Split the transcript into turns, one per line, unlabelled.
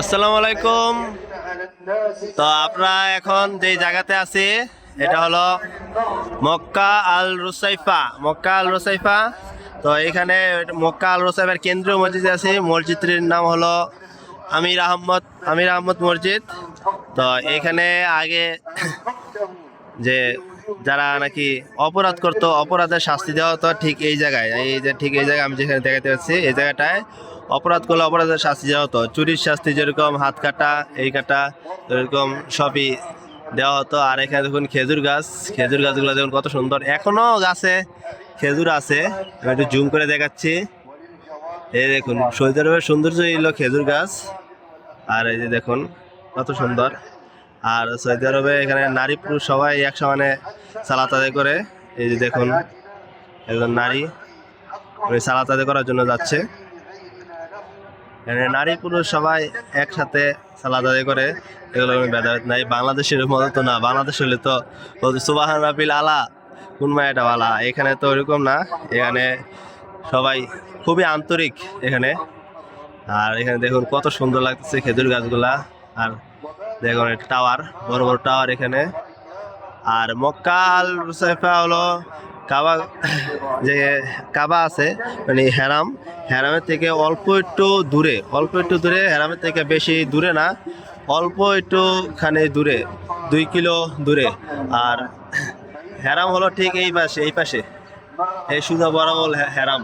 আসসালামু আলাইকুম। তো আমরা এখন যে জায়গাতে আছি, এটা হলো মক্কা আল রুসাইফা, মক্কা আল রুসাইফা। তো এখানে মক্কা আল রুসাইফার কেন্দ্রীয় মসজিদ আছে, মসজিদটির নাম হলো আমির আহমদ আমির আহমদ মসজিদ। তো এখানে আগে যে যারা নাকি অপরাধ করতো, অপরাধের শাস্তি দেওয়া হতো ঠিক এই জায়গায়। এই যে ঠিক এই জায়গায় আমি যেখানে দেখাতে পাচ্ছি এই জায়গাটায় অপরাধ করলে অপরাধের শাস্তি দেওয়া হতো। চুরির শাস্তি যেরকম, হাত কাটা, এই কাটা এরকম সবই দেওয়া হতো। আর এখানে দেখুন খেজুর গাছ, খেজুর গাছগুলো দেখুন কত সুন্দর। এখনও গাছে খেজুর আছে, আমি একটু জুম করে দেখাচ্ছি। এই দেখুন সৌদি সৌন্দর্য এলো খেজুর গাছ। আর এই যে দেখুন, কত সুন্দর। আর সৌদি আরবে এখানে নারী পুরুষ সবাই এক সমানে সালাত আদায় করে। এই যে দেখুন, একজন নারী উনি সালাত আদায় করার জন্য যাচ্ছে। এখানে নারী পুরুষ সবাই একসাথে সালাত আদায় করে। এগুলো কোনো ভেদাভেদ নাই, বাংলাদেশের মতো তো না। বাংলাদেশ হলে তো সুবাহান রাবিল আলা। কুনমা এটা আলা? এখানে তো ওরকম না। এখানে সবাই খুবই আন্তরিক এখানে। আর এখানে দেখুন কত সুন্দর লাগতেছে খেজুর গাছগুলা। আর দেখুন টাওয়ার বড় বড় টাওয়ার এখানে। আর মক্কা আল রুসাইফা হলো কাবা, যে কাবা আছে মানে হেরাম। হেরামের থেকে অল্প একটু দূরে, অল্প একটু দূরে, হেরামের থেকে বেশি দূরে না, অল্প একটু একটুখানি দূরে, দুই কিলো দূরে। আর হেরাম হলো ঠিক এই পাশে এই পাশে, এই সুদা বরাবল হেরাম।